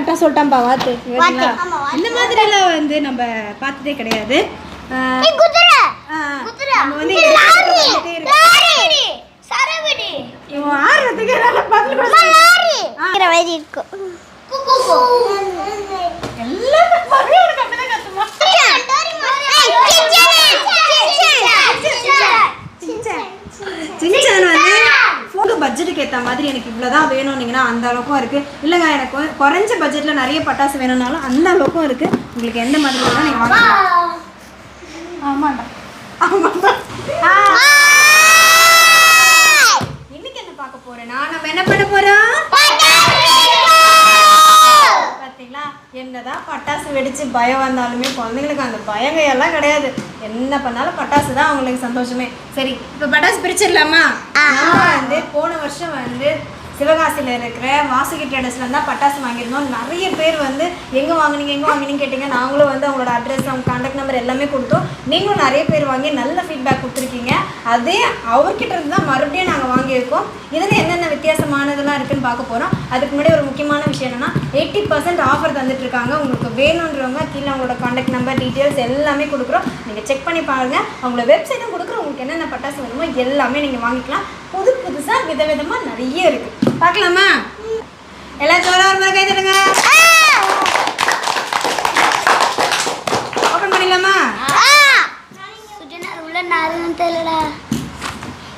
கரெக்டாக சொல்லிட்டான்பா வாத்து. இந்த மாதிரிலாம் வந்து நம்ம பார்த்ததே கிடையாது நம்ம வந்து பட்ஜெட்டுக்கு ஏற்ற மாதிரி எனக்கு இவ்வளோதான் வேணும்னீங்கன்னா அந்த அளவுக்கும் இருக்குது இல்லைங்க எனக்கு குறைஞ்ச பட்ஜெட்டில் நிறைய பட்டாசு வேணும்னாலும் அந்த அளவுக்கும் இருக்குது உங்களுக்கு எந்த மாதிரி வேணாலும் நீங்கள் வாங்கிக்கலாம் ஆமாண்டா. ஆமாண்டா. இன்னைக்கு என்ன பார்க்க போறேன்னா நம்ம என்ன பண்ண போறோம்? என்னதான் பட்டாசு வெடிச்சு பயம் வந்தாலுமே குழந்தைங்களுக்கு அந்த பயங்கையெல்லாம் கிடையாது. என்ன பண்ணாலும் பட்டாசு தான் அவங்களுக்கு சந்தோஷமே. சரி இப்போ பட்டாசு பிரிச்சிடலாமா? நம்ம வந்து போன வருஷம் வந்து சிவகாசியில் இருக்கிற வாசுகி ட்ரேடர்ஸ்ல தான் பட்டாசு வாங்கியிருந்தோம். நிறைய பேர் வந்து எங்கே வாங்கினீங்க? எங்கே வாங்குனீங்கன்னு கேட்டிங்க. நாங்களும் வந்து அவங்களோட அட்ரஸ் அவங்க கான்டாக்ட் நம்பர் எல்லாமே கொடுத்தோம். நீங்களும் நிறைய பேர் வாங்கி நல்ல ஃபீட்பேக் கொடுத்துருக்கீங்க. அதே அவர்கிட்ட இருந்து தான் மறுபடியும் நாங்கள் வாங்கியிருக்கோம். இதில் என்னென்ன வித்தியாசமானதெல்லாம் இருக்குன்னு பார்க்க போகிறோம் அதுக்கு முன்னாடி ஒரு முக்கியமான விஷயம் என்னென்னா எயிட்டி பர்சன்ட் ஆஃபர் தந்துட்டு இருக்காங்க உங்களுக்கு வேணுன்றவங்க கீழே அவங்களோட கான்டாக்ட் நம்பர் டீட்டெயில்ஸ் எல்லாமே கொடுக்குறோம். நீங்கள் செக் பண்ணி பாருங்கள் அவங்களோட வெப்சைட்டும் கொடுக்குறோம். உங்களுக்கு என்னென்ன பட்டாசு வேணுமோ எல்லாமே நீங்கள் வாங்கிக்கலாம். புது புதுசாக விதவிதமாக நிறைய இருக்கு. பார்க்கலாமா? எல்லாம் ஜோரா ஒரு மாதிரி கை தட்டுங்க. ஓப்பன் பண்ணிடலாமா? உள்ள நாருன்னு தெரியல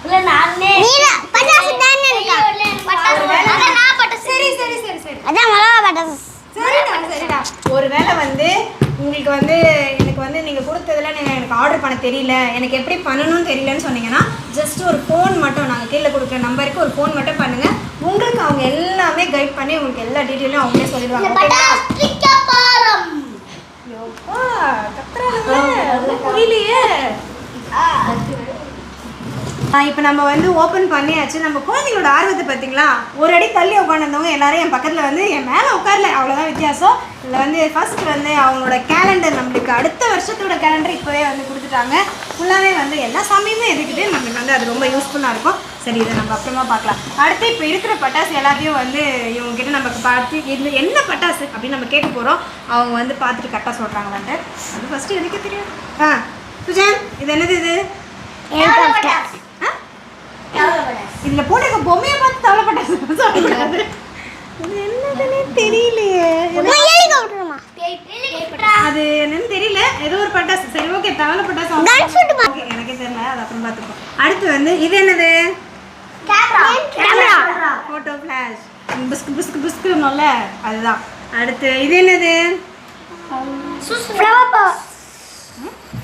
உள்ள நாருனே. நீல பட்டாசு தானே இருக்கா? பட்டாசு அதான் நான் பட்டாசு. சரி சரி சரி சரி. அதான் மிளகா பட்டாசு. சரிடா சரிடா. ஒருவேளை வந்து உங்களுக்கு வந்து எனக்கு வந்து நீங்கள் கொடுத்ததுல நீங்கள் எனக்கு ஆர்டர் பண்ண தெரியல. எனக்கு எப்படி பண்ணணும்னு தெரியலன்னு சொன்னீங்கன்னா ஜஸ்ட் ஒரு ஃபோன் மட்டும் நாங்கள் கீழே கொடுக்குற நம்பருக்கு ஒரு ஃபோன் மட்டும் பண்ணுங்கள் உங்களுக்கு அவங்க எல்லாமே கைட் பண்ணி உங்களுக்கு எல்லா டீட்டெயிலும் அவங்களே சொல்லிடுவாங்க. ஒண்ணும் புரியலையே. இப்போ நம்ம வந்து ஓப்பன் பண்ணியாச்சு. நம்ம குழந்தைங்களோட ஆர்வத்தை பார்த்தீங்களா? ஒரு அடி தள்ளி உட்காந்துருந்தவங்க எல்லாரும் என் பக்கத்தில் வந்து என் மேலே உட்காரல. அவ்வளோதான் வித்தியாசம். இதில் வந்து ஃபர்ஸ்ட் வந்து அவங்களோட கேலண்டர் நம்மளுக்கு அடுத்த வருஷத்தோட கேலண்டர் இப்போவே வந்து கொடுத்துட்டாங்க. ஃபுல்லாகவே வந்து எல்லா சாமியுமே இருக்குது நம்மளுக்கு வந்து அது ரொம்ப யூஸ்ஃபுல்லாக இருக்கும். சரி இதை நம்ம அப்புறமா பார்க்கலாம். அடுத்து இப்போ இருக்கிற பட்டாசு எல்லாத்தையும் வந்து இவங்க கிட்ட நமக்கு பார்த்து இது என்ன பட்டாசு அப்படின்னு நம்ம கேட்க போகிறோம் அவங்க வந்து பார்த்துட்டு கரெக்டாக சொல்கிறாங்க வந்து அது ஃபஸ்ட்டு எனக்கு தெரியும்? ஆ சுஜன் இது என்னது இது? இதில் போட்டிருக்க பொம்மையை பார்த்து தவளை பட்டாசு சொல்லக்கூடாது இது என்னதுன்னே தெரியலையே. அது என்னன்னு தெரியல. ஏதோ ஒரு பட்டாசு சரி ஓகே தவளை பட்டாசு எனக்கே தெரியல. அது அப்புறம் பார்த்துப்போம். அடுத்து வந்து இது என்னது? ஃபோட்டோ ஃப்ளாஷ் புஸ்கு புஸ்கு புஸ்குன்னோம்ல அதுதான். அடுத்து இது என்னது?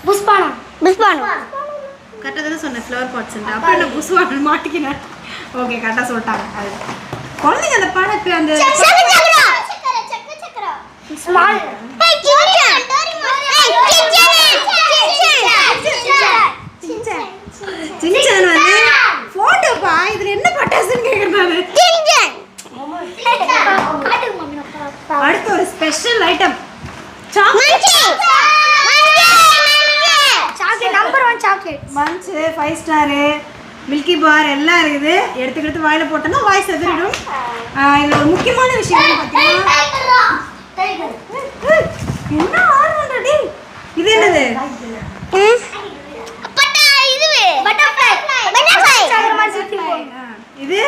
புஷ்பானம். புஷ்பானம். கரெக்டாக தானே சொன்னேன் ஃப்ளவர் பாட்ஸ் அப்புறம் என்ன புஸ்வான் மாட்டிக்கினேன் ஓகே கரெக்டாக சொல்லிட்டாங்க. அது. குழந்தைங்க அந்த படக்கு அந்த பார் எல்லாம் இருக்குது. எடுத்துக்கிட்டு வாயில போட்டோம்னா வாய் செதறிடும் இதில் ஒரு முக்கியமான விஷயம் பார்த்தீங்கன்னா ஏய், என்ன ஆர்வம் டேய் இது என்னது ஆ, இது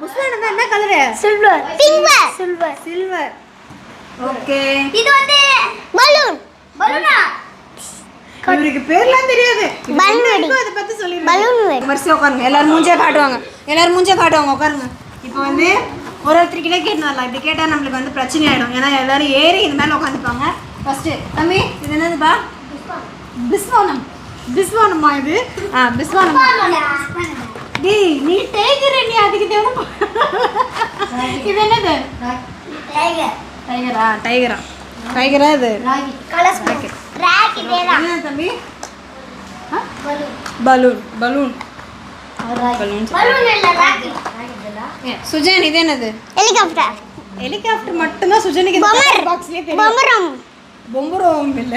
புஸ்வானம் தான் என்ன colour silver silver silver silver okay இது வந்து பலூன் பலூனா இவருக்கு பேர்லாம் தெரியாது இது Balloon என்ன வெடி. இருக்கோ அதை பத்தி சொல்லிடுங்க Balloon வெடி. வரிசையா உட்காருங்க. எல்லாரும் மூஞ்சே காட்டுவாங்க. எல்லாரும் மூஞ்சே காட்டுவாங்க. உட்காருங்க. இப்போ வந்து ஒரு ஒருத்தர்கிட்ட கேட்டு வரலாம். இப்படி கேட்டால் நம்மளுக்கு வந்து பிரச்சனை ஆயிடும். ஏன்னா எல்லாரும் ஏறி இது மேலே உட்காந்துப்பாங்க. ஃபர்ஸ்ட் தம்பி இது என்னதுப்பா? பிஸ்வானம். பிஸ்வானமா இது? ஆ பிஸ்வானமா டேய் நீ டேகர் நீ அதுக்கு தேவை இது என்னது? டைகர் டைகரா டைகரா டைகரா இது தம்பி? பலூன் பலூன் சுஜன் இது என்னது? ஹெலிகாப்டர் ஹெலிகாப்டர் மட்டும்தான் சுஜனுக்கு. பாக்ஸ்லயே பம்பரம் பொம்புரோம் இல்ல.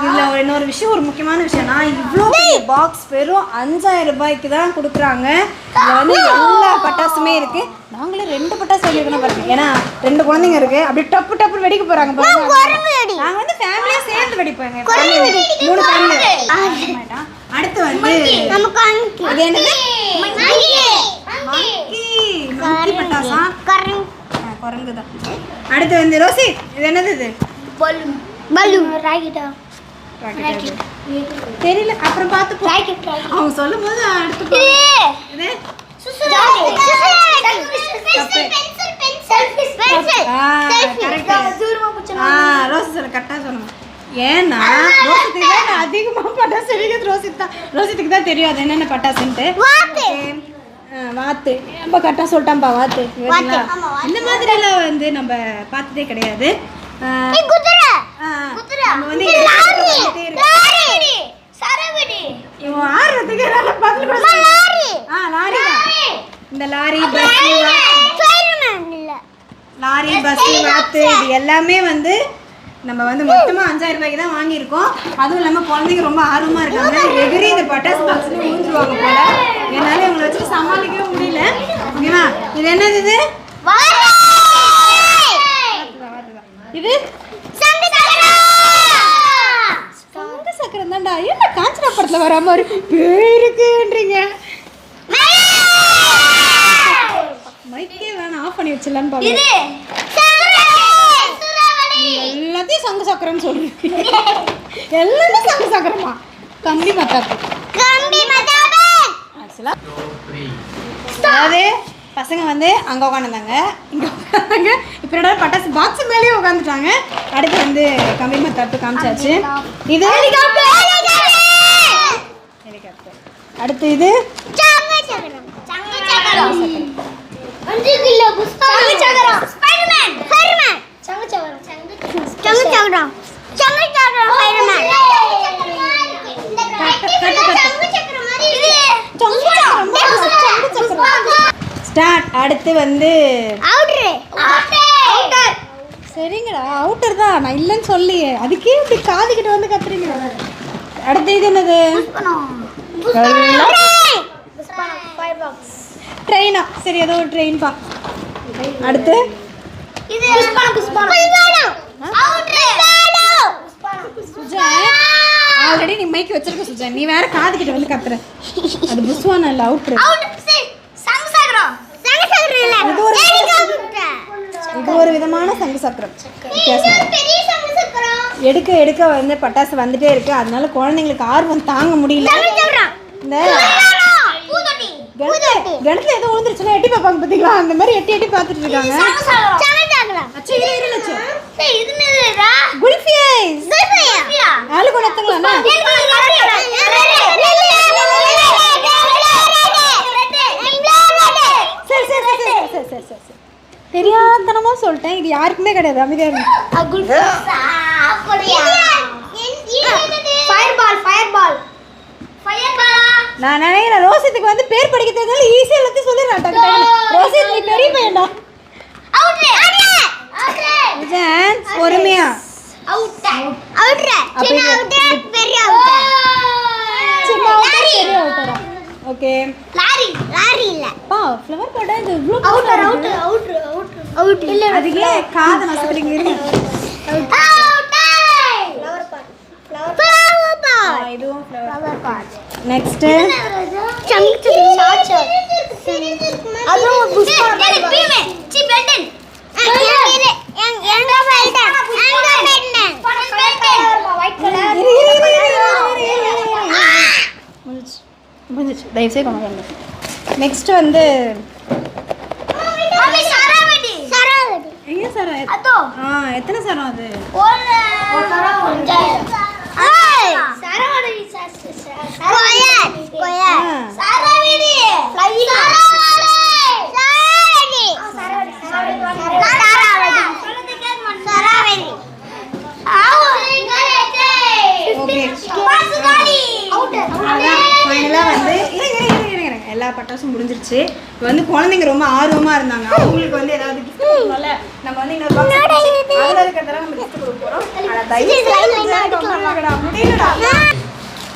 இதுல ஒரு இன்னொரு விஷயம் ஒரு முக்கியமான விஷயம்னா இவ்வளோ பெரிய பாக்ஸ் வெறும் அஞ்சாயிரம் ரூபாய்க்கு தான் கொடுக்குறாங்க. இதுல வந்து எல்லா பட்டாசுமே இருக்கு. நாங்களே ரெண்டு பட்டாசு வெடிக்கணும் பாருங்க. ஏன்னா ரெண்டு குழந்தைங்க இருக்கு. அப்படியே டப்பு டப்பு வெடிக்க போறாங்க பாருங்க. நாங்க வந்து ஃபேமிலியா சேர்ந்து family. மூணு ஃபேமிலி அடுத்து வந்து நமக்கு அங்கி இது என்னது? பட்டாசா? குரங்கு. தான் அடுத்து வந்து ரோசி. இது என்னது இது? பலூன். பலூன். ராக்கெட்டா. அது. தெரியல. அப்புறம் பார்த்து அவங்க சொல்லும் போது அடுத்து கரெக்டாக சொல்லணும் ஏன்னா ரோசித்துக்கு தான் அதிகமாக பட்டாசு ரோசித் தான் ரோசித்துக்கு தான் தெரியும் அது என்னென்ன பட்டாசுன்ட்டு வாத்து ரொம்ப கரெக்டாக சொல்லிட்டாம்பா வாத்து இந்த மாதிரிலாம் வந்து நம்ம பார்த்ததே கிடையாது நம்ம வந்து இவன் ஆடுறதுக்கு பதில் ஆ லாரி இந்த லாரி பஸ் லாரி பஸ் வாத்து இது எல்லாமே வந்து நம்ம வந்து மொத்தமாக அஞ்சாயிரம் ரூபாய்க்கு தான் வாங்கியிருக்கோம். அதுவும் இல்லாமல் குழந்தைங்க ரொம்ப ஆர்வமாக இருக்காங்க. எதிரி இந்த பட்டாசு பாக்ஸ்ல ஊந்துருவாங்க போல. என்னால் இவங்களை வச்சு சமாளிக்கவே முடியல. ஓகேவா? இது என்னது இது? இது? சங்க சக்கரம்! தான்டா. என்ன காஞ்சனா படத்தில் வர மாதிரி பேருக்குன்றீங்க மைக்கே வேணாம் ஆஃப் பண்ணி வச்சிடலான்னு பாருங்க எல்லாத்தையும் சங்கு சக்கரம்னு சொல்றீங்க எல்லாமே சங்கு சக்கரமா. கம்பி மத்தாப்பு. ஆக்சுவலாக அதாவது பசங்க வந்து அங்கே உட்காந்துருந்தாங்க இங்கே உட்காந்தாங்க இப்போ என்னடா பட்டாசு பாக்ஸ் மேலேயே உட்காந்துட்டாங்க அடுத்து வந்து கம்பி மத்தாப்பு காமிச்சாச்சு. இது அடுத்து இது அஞ்சு அடுத்து வந்து அவுட்டர் சரிங்கடா. அவுட்டர் தான். நான் இல்லைன்னு சொல்லியே. அதுக்கே இப்படி காது கிட்ட வந்து கத்துறீங்க அடுத்து இது என்னது? ட்ரெயினா சரி ஏதோ ஒரு ட்ரெயின் பா. அடுத்து? சுஜன் ஆல்ரெடி நீ மைக் வச்சிருக்க சுஜன் நீ வேற காதுகிட்ட வந்து கத்துற. அது புஸ்வானா இல்ல அவுட்ரு இது ஒரு இது ஒரு விதமான சங்கு சக்கரம் எடுக்க எடுக்க வந்து பட்டாசு வந்துட்டே இருக்கு. அதனால குழந்தைங்களுக்கு ஆர்வம் தாங்க முடியல. இந்த கிணத்துல ஏதோ விழுந்துருச்சுன்னா எட்டி பார்ப்பாங்க பார்த்தீங்களா அந்த மாதிரி எட்டி எட்டி பார்த்துட்டு இருக்காங்க. தெரியாதனமா சொல்லிட்டேன். இது யாருக்குமே கிடையாது. அமைதியா இருக்கு fire ball fire ball. Fire ball? நான் நினைக்கிறேன் ரோசித்துக்கு வந்து பேர் படிக்கிறதுனால ஈஸியாக எல்லாத்தையும் சொல்லிடுறேன் டக்கு டக்கு ரோஷித் நீ பெரிய பையன்டா. பொறுமையா. ஓகே லாரி லாரி இல்ல. பா ஃப்ளவர் போட்டா இது ப்ளூ அவுட்டர் இல்ல அதுக்கு இதுவும் நெக்ஸ்ட் சங்கு சாச்சோ அது ஒரு புஷ் பண்ணி பீமே சி எத்தனை சரம் அது? வந்து குழந்தைங்க ரொம்ப ஆர்வமாக இருந்தாங்க. அவங்களுக்கு வந்து ஏதாவது gift கொடுக்கணும்ல நம்ம வந்து இன்னொரு பாக்ஸ் இருக்கிறதெல்லாம் நம்ம gift கொடுக்க போகிறோம் ஆனால் தயவு செய்து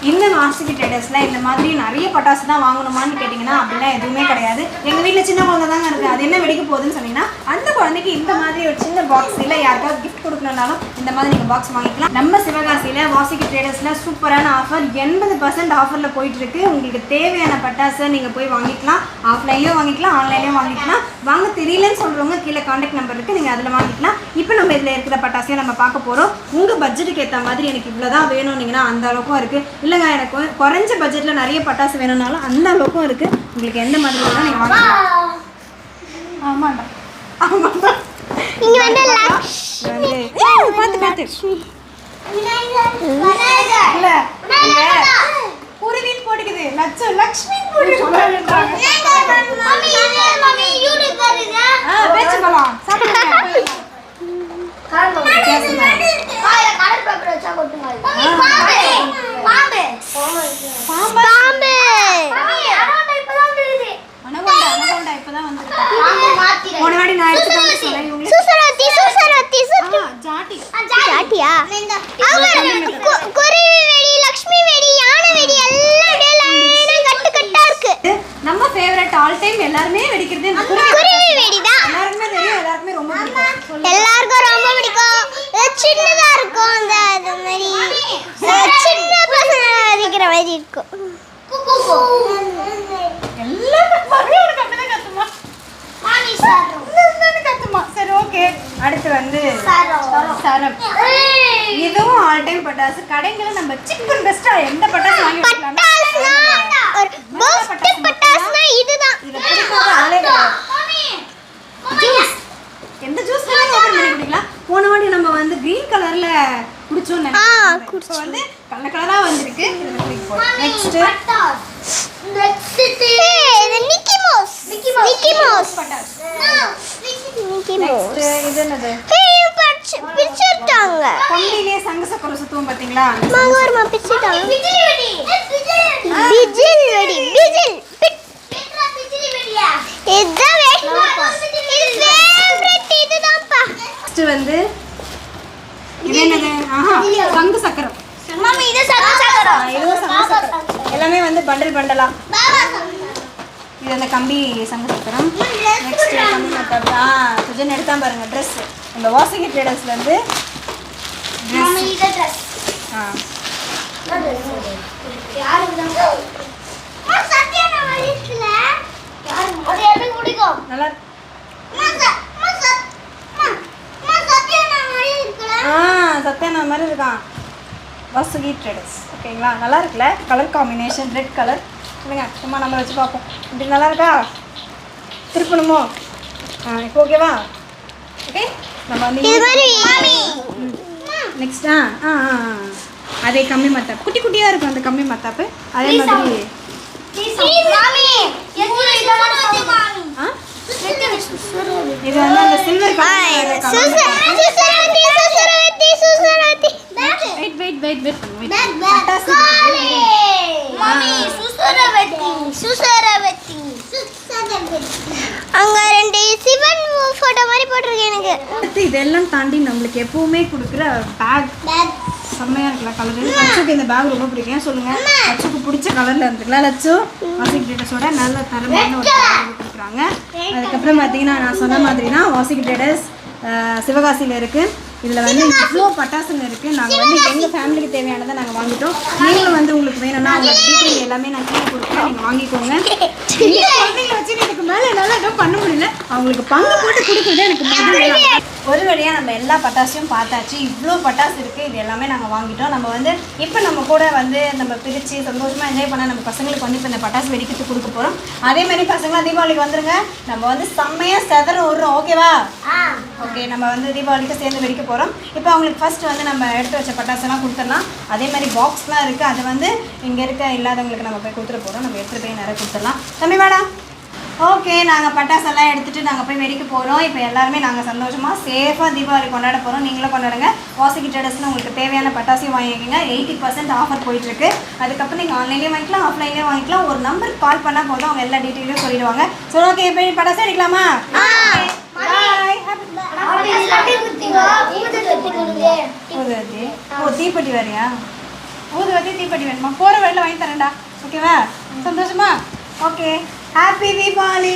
இந்த வாசுகி ட்ரேடர்ஸில் இந்த மாதிரி நிறைய பட்டாசு தான் வாங்கணுமான்னு கேட்டிங்கன்னா அப்படிலாம் எதுவுமே கிடையாது. எங்கள் வீட்டில் சின்ன குழந்தை தாங்க இருக்குது அது என்ன வெடிக்க போகுதுன்னு சொன்னீங்கன்னா அந்த குழந்தைக்கு இந்த மாதிரி ஒரு சின்ன பாக்ஸ் இல்லை யாருக்காவது கிஃப்ட் கொடுக்கணும்னாலும் இந்த மாதிரி நீங்கள் பாக்ஸ் வாங்கிக்கலாம். நம்ம சிவகாசியில் வாசிக்கு ட்ரேடர்ஸில் சூப்பரான ஆஃபர் எண்பது பர்சன்ட் ஆஃபரில் போயிட்டு இருக்கு. உங்களுக்கு தேவையான பட்டாசை நீங்கள் போய் வாங்கிக்கலாம். ஆஃப்லைன்லேயும் வாங்கிக்கலாம் ஆன்லைன்லேயும் வாங்கிக்கலாம். வாங்க தெரியலன்னு சொல்கிறவங்க கீழே காண்டாக்ட் நம்பர் இருக்குது நீங்கள் அதில் வாங்கிக்கலாம். இப்போ நம்ம இதில் இருக்கிற பட்டாசையும் நம்ம பார்க்க போகிறோம் உங்கள் பட்ஜெட்டுக்கு ஏற்ற மாதிரி எனக்கு இவ்வளோ தான் வேணும்னீங்கன்னா அந்த அளவுக்கும் இருக்குது இல்லைங்க எனக்கு குறைஞ்ச பட்ஜெட்டில் நிறைய பட்டாசு வேணும்னாலும் அந்த அளவுக்கும் இருக்குது உங்களுக்கு எந்த மாதிரி வேணாலும் நீங்கள் வாங்கிக்கலாம் ஆமாண்டா ஆமாண்டா இங்க வந்து ஏய், பார்த்து பார்த்து இல்ல குருவின் போட்டுக்குது லட்சம் லக்ஷ்மி பேச்சுக்கலாம் சாப்பிடுங்க பாம்பா. வெடி வெடி வெடி நம்ம ஃபேவரட் ஆல் டைம் எல்லாருமே வெடிக்கிறது குருவி குருவி வெடிதான். எல்லாருக்குமே தெரியும் எல்லாருக்குமே ரொம்ப. எல்லாருக்கும் ரொம்ப பிடிக்கும். இது சின்னதா இருக்கும் அந்த அது மாதிரி. சின்ன வெடிக்கிற மாதிரி இருக்கும். அடுத்து வந்து சரம் இதுவும் ஆல் டைம் பட்டாசு. கடைங்களை நம்ம சிக்கன் பெஸ்டா எந்த பட்டாசு வாங்கி வச்சுக்கலாம்னா பட்டாசுனா இதுதான். இதை பிடிக்காத ஆளே ஜூஸ் எந்த ஜூஸ் ஓபன் பண்ணி குடிக்கலாம். போன வாட்டி நம்ம வந்து கிரீன் கலர்ல குடிச்சோம் ஆ, இப்போ வந்து கலர் கலரா வந்திருக்கு. Next Mickey Mouse Mickey Mouse பட்டாசு. மிக்கி மவுஸ் நெக்ஸ்ட் இது என்னது? பிரிச்சுட்டாங்க கொண்டிலே சங்க சக்கரம் சுத்துவோம் பாத்தீங்களா மங்கோர்மா பிரிச்சுட்டாங்க பிஜில் வெடி பிஜில் இதுதான் இது என்னது ஆஹா சங்கு சக்கரம். இது ஆ, சக்கரம். சங்கு சக்கரம். எல்லாமே வந்து பண்டல் பண்டலா இது அந்த கம்பி சங்கு சக்கரம். நெக்ஸ்ட் கம்பி மத்தாப்பு ஆ சுஜன் எடுத்தான் பாருங்க ட்ரெஸ் நம்ம வாசகி ட்ரேடர்ஸ்ல இருந்து ட்ரெஸ் இது ட்ரெஸ் ஆ. நல்லா ஆ சத்யானா மாதிரி இருக்கான். வாசுகி ட்ரேடர்ஸ் ஓகேங்களா? நல்லா இருக்குல்ல? கலர் காம்பினேஷன் ரெட் கலர் சொல்லுங்க சும்மா நம்ம வச்சு பார்ப்போம். இப்படி நல்லா இருக்கா? திருப்பணுமோ? ஆ இப்போ ஓகேவா ஓகே நம்ம வந்து நெக்ஸ்ட் ஆ ஆ. அதே கம்மி மத்தாப்பு. குட்டி குட்டியாக இருக்கும் அந்த கம்மி மத்தாப்பு. அதே மாதிரி இது வந்து அந்த silver wait wait wait wait wait அங்க ரெண்டு சிவன் போட்டோ மாதிரி போட்டிருக்கு எனக்கு இதெல்லாம் தாண்டி நம்மளுக்கு எப்பவுமே கொடுக்குற பேக் செம்மையா இருக்குல்ல கலர் லட்சுக்கு இந்த பேக் ரொம்ப பிடிக்கும். சொல்லுங்க? லட்சுக்கு பிடிச்ச கலர்ல இருந்துக்கலாம் லட்சு வாசிக் ட்ரேடர்ஸோட நல்ல தரமான ஒரு பேக் கொடுக்குறாங்க. அதுக்கப்புறம் பார்த்தீங்கன்னா நான் சொன்ன மாதிரி தான் வாசிக் ட்ரேடர்ஸ் சிவகாசியில் இருக்கு. இதில் வந்து இவ்வளோ பட்டாசுங்க இருக்குது நாங்கள் வந்து எங்கள் ஃபேமிலிக்கு தேவையானதை நாங்கள் வாங்கிட்டோம். நீங்களும் வந்து உங்களுக்கு வேணும்னா அவங்க டீட்டெயில் எல்லாமே நான் கீழே கொடுக்குறேன். நீங்கள் வாங்கிக்கோங்க. வச்சு எனக்கு மேலே என்னால் எதுவும் பண்ண முடியல. அவங்களுக்கு பங்கு போட்டு கொடுக்குறது எனக்கு ஒரு வழியாக நம்ம எல்லா பட்டாசையும் பார்த்தாச்சு. இவ்வளோ பட்டாசு இருக்குது இது எல்லாமே நாங்கள் வாங்கிட்டோம். நம்ம வந்து இப்போ நம்ம கூட வந்து நம்ம பிரித்து சந்தோஷமாக என்ஜாய் பண்ண நம்ம பசங்களுக்கு வந்து இப்போ இந்த பட்டாசு வெடிக்கிறதுக்கு கொடுக்க போகிறோம் அதே மாதிரி பசங்களாம் தீபாவளிக்கு வந்துருங்க. நம்ம வந்து செம்மையாக செதற விட்றோம். ஓகேவா ஓகே நம்ம வந்து தீபாவளிக்கு சேர்ந்து வெடிக்க போகிறோம் இப்போ அவங்களுக்கு ஃபர்ஸ்ட் வந்து நம்ம எடுத்து வச்ச பட்டாசெல்லாம் கொடுத்துடலாம். அதே மாதிரி பாக்ஸ்லாம் இருக்குது அது வந்து இங்கே இருக்க இல்லாதவங்களுக்கு நம்ம போய் கொடுத்துட போகிறோம் நம்ம எடுத்துகிட்டு போய் நிறைய கொடுத்துடலாம். தம்பி மேடம் ஓகே நாங்கள் பட்டாசெல்லாம் எடுத்துகிட்டு நாங்கள் போய் வெடிக்க போகிறோம் இப்போ எல்லாருமே நாங்கள் சந்தோஷமாக சேஃபாக தீபாவளி கொண்டாட போகிறோம் நீங்களும் கொண்டாடுங்க. வாசிக்கி உங்களுக்கு தேவையான பட்டாசையும் வாங்கிக்கோங்க. எயிட்டி பர்சன்ட் ஆஃபர் போயிட்டுருக்கு. அதுக்கப்புறம் நீங்கள் ஆன்லைன்லேயே வாங்கிக்கலாம் ஆஃப்லைன்லேயே வாங்கிக்கலாம். ஒரு நம்பருக்கு கால் பண்ணால் போதும். அவங்க எல்லா டீட்டெயிலும் சொல்லிடுவாங்க. சரி ஓகே இப்போ பட்டாசு அடிக்கலாமா பாய் ஓ தீப்பெட்டி வேறையா? ஊதுவத்தி தீப்பெட்டி வேணுமா? போகிற வழியில் வாங்கி தரேன்டா. ஓகேவா சந்தோஷமா? Okay happy Deepavali